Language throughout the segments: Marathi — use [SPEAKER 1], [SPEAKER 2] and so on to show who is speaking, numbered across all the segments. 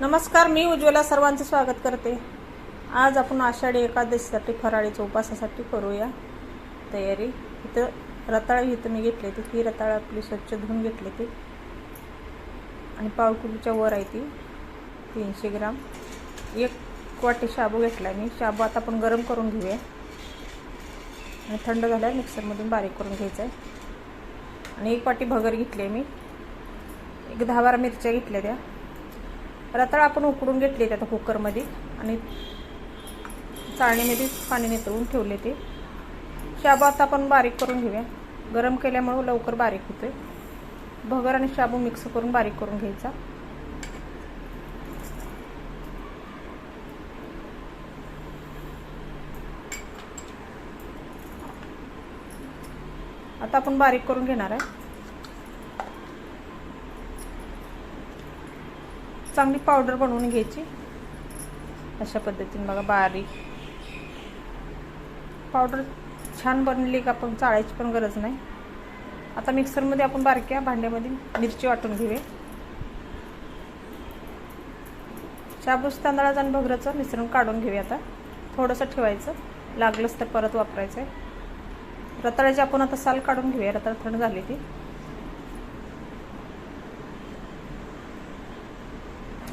[SPEAKER 1] नमस्कार मी उज्ज्वला सर्वांचं स्वागत करते. आज आपण आषाढी एकादशीसाठी फराळीच्या उपासासाठी करूया तयारी. इथं रताळ इथं मी घेतली ती ही रताळ आपली स्वच्छ धुवून घेतली ती आणि पावकुलीच्या वर आहे ती तीनशे ग्राम. एक वाटी शाबू घेतला मी. शाबू आता आपण गरम करून घेऊया. आणि थंड झाल्यावर मिक्सरमधून बारीक करून घ्यायचं आहे. आणि एक वाटी भगर घेतली आहे मी. एक दहा बारा मिरच्या घेतल्या त्या. रताळ आपण उकडून घेतले ते आता कुकरमध्ये आणि चाळणीमध्ये पाणी नितळून ठेवले ते. शाबू आता आपण बारीक करून घेऊया. गरम केल्यामुळं लवकर बारीक होते भगर आणि शाबू मिक्स करून बारीक करून घ्यायचा. आता आपण बारीक करून घेणार आहे. चांगली पावडर बनवून घ्यायची. अशा पद्धतीने बघा बारीक. पावडर छान बनली का आपण चाळायची पण गरज नाही. आता मिक्सरमध्ये आपण बारक्या भांड्यामध्ये मिरची वाटून घेऊया. शाबूस तांदळाचं आणि भगराचं मिश्रण काढून घेऊया आता. थोडंसं ठेवायचं. लागलंच तर परत वापरायचं आहे रताळ्याची आपण आता साल काढून घेऊया. रताळ थंड झाली ती.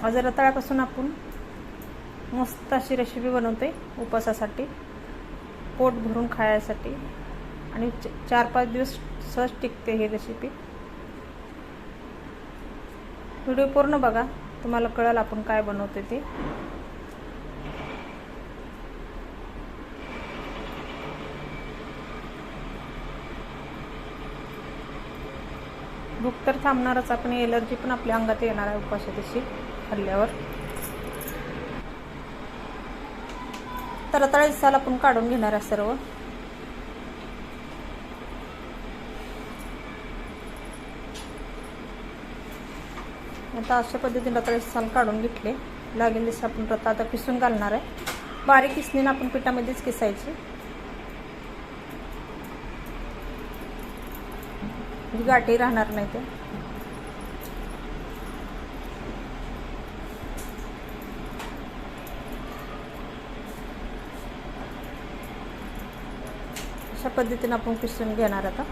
[SPEAKER 1] आज रताळ्यापासून आपण मस्त अशी रेसिपी बनवते उपवासासाठी. पोट भरून खायसाठी. आणि चार पाच दिवस सहज टिकते ही रेसिपी व्हिडिओ पूर्ण बघा. तुम्हाला कळेल आपण काय बनवते ते. भूक तर थांबणारच. आपण एलर्जी पण आपल्या अंगात येणार आहे उपाशा तशी तर रताळी साल आपण काढून घेणार आहे सर्व. आता अशा पद्धतीने रताळ्याचे साल काढून घेतले. लागेल तसे आपण रता आता किसून घालणार आहे. बारीक किसणीनं आपण पिठामध्येच किसायची. म्हणजे गाठी राहणार नाही ते. अशा पद्धतीने आपण किसून घेणार आता.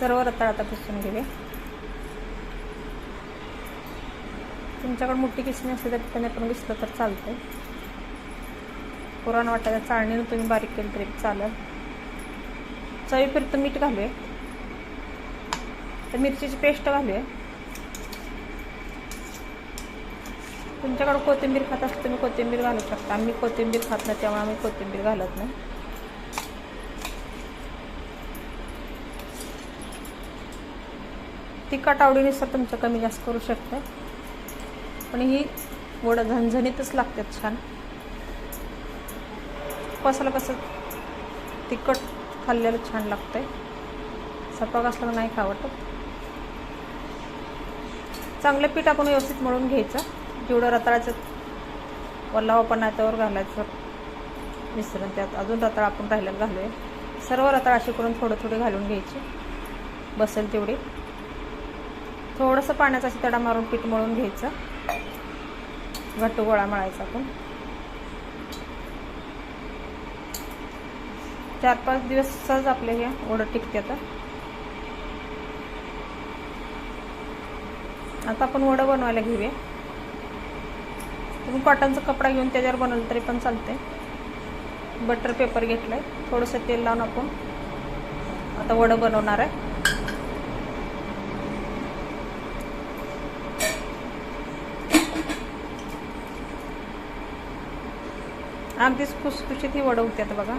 [SPEAKER 1] सर्व रताळ आता किसून घेऊया. तुमच्याकडे मोठी किसणी असली तर त्याने पण घिसलं तर चालतंय. पुराण वाटायला चाळणीनं तुम्ही बारीक केलं तरी चालेल. चवीपुरतं मीठ घालूया. तर मिरचीची पेस्ट घालूया. तुमच्याकडं कोथिंबीर खात असतं तुम्ही कोथिंबीर घालू शकता. आम्ही कोथिंबीर खात नाही त्यामुळे आम्ही कोथिंबीर घालत नाही. तिखट आवडीनुसार तुमचं कमी जास्त करू शकता. पण ही वड झणझणीतच लागतात छान. कसाला कसं तिखट खाल्लेलं छान लागतं आहे सपाक असलं नाही खावटत चांगलं पीठ आपण व्यवस्थित मळून घ्यायचं. जेवढं रताळाचं वल्लावा पण आहे त्यावर घालायचं मिश्रण. त्यात अजून रताळ आपण राहिलेलं घालूया. सर्व रताळ असे करून थोडं थोडे घालून घ्यायचे. बसेल तेवढे. थोडंसं पाण्याचा तडा मारून पीठ मळून घ्यायचं. घट्ट गोळा मळायचा आपण. चार पाच दिवस सहज आपले हे ओढ टिकते आता. आता आपण वडं बनवायला घेऊया. तुम्ही कॉटनचा कपडा घेऊन त्याच्यावर बनवलं तरी पण चालते बटर पेपर घेतलं आहे थोडंसं तेल लावून आपण आता वडं बनवणार आहे. अगदीच खुसखुशीत ही वडं होत्यात बघा.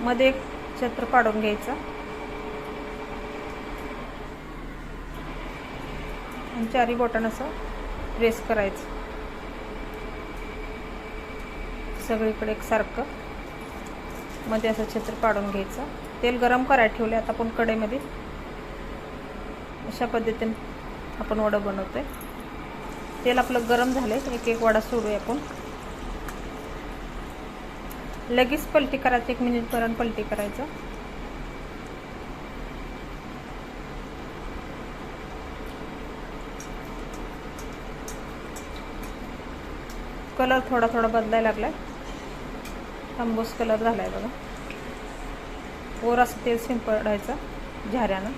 [SPEAKER 1] मध्ये एक छत्र पाडून घ्यायचं. आणि चारी बोटण असं प्रेस करायचं. सगळीकडे एकसारखं मध्ये असं छत्र पाडून घ्यायचं. तेल गरम करायला ठेवले आता आपण कढईमध्ये. अशा पद्धतीने आपण वडं बनवतोय. तेल आपलं गरम झालं एक एक वडा सोडूया आपण. लगेच पलटी करायचं एक मिनिटपर्यंत पलटी करायचं. कलर थोडा थोडा बदलायला लागलाय. तांबूस कलर झालाय बघा. वर असं तेल शिंपडायचं झाऱ्यानं.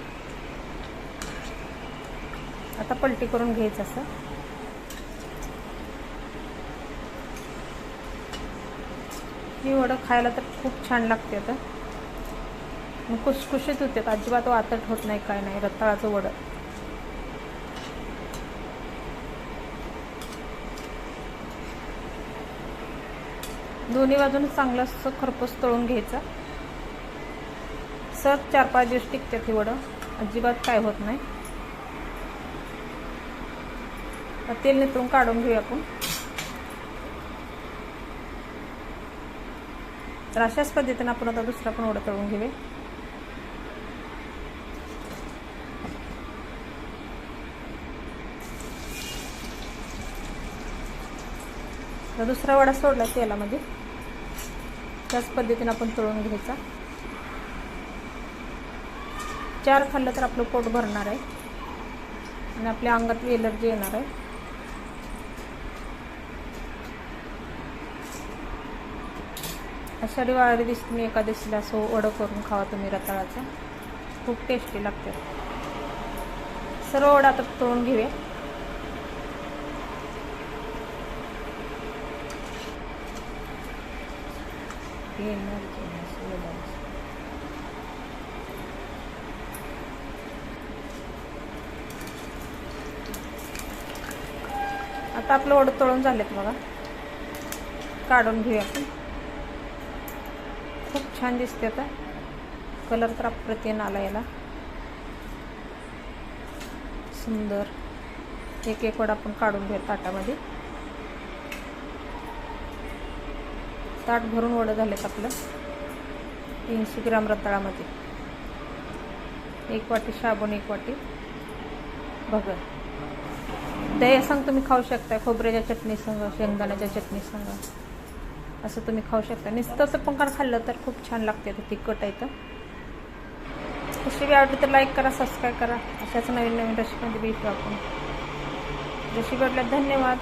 [SPEAKER 1] आता पलटी करून घ्यायचं असं. ही वडं खायला तर खूप छान लागते आता. मग खुसखुशीत होते. अजिबात वातट होत नाही काय नाही रताळाचं वडं. दोन्ही बाजून चांगलं असं खरपूस तळून घ्यायचं. सर चार पाच दिवस टिकते ती वडं. अजिबात काय होत नाही. तेल नितळून काढून घेऊ आपण. तर अशाच पद्धतीनं आपण आता दुसरा पण ओढ तळून घेऊया. तर दुसरा वडा सोडला तेलामध्ये. त्याच पद्धतीनं आपण तळून घ्यायचा. चार खाल्लं तर आपलं पोट भरणार आहे. आणि आपल्या अंगात एलर्जी येणार आहे. आषाढी वारी दिवशी तुम्ही एकादशीला असं वडं करून खावा तुम्ही रताळाचं. खूप टेस्टी लागते. सर्व वडा आता तळून घेऊया. आता आपलं वडं तळून झालेत बघा. काढून घेऊया आपण. खूप छान दिसते आता. कलर तर अप्रतिम आला याला. सुंदर. एक एक वडा आपण काढून घेऊ ताटामध्ये. ताट भरून वडं झालेत आपलं. तीनशे ग्राम रताळामध्ये. एक वाटी साबण एक वाटी भगर. दही सांग तुम्ही खाऊ शकता खोबऱ्याच्या चटणीसंग शेंगदाण्याच्या चटणीसंग असं तुम्ही खाऊ शकता. नुसतं पण कारण खाल्लं तर खूप छान लागते तर तिखट आहे तर रेसिपी आवडली तर लाईक करा सबस्क्राईब करा. अशाच नवीन नवीन रेसिपीमध्ये भेटू आपण. रेसिपी आवडल्या धन्यवाद.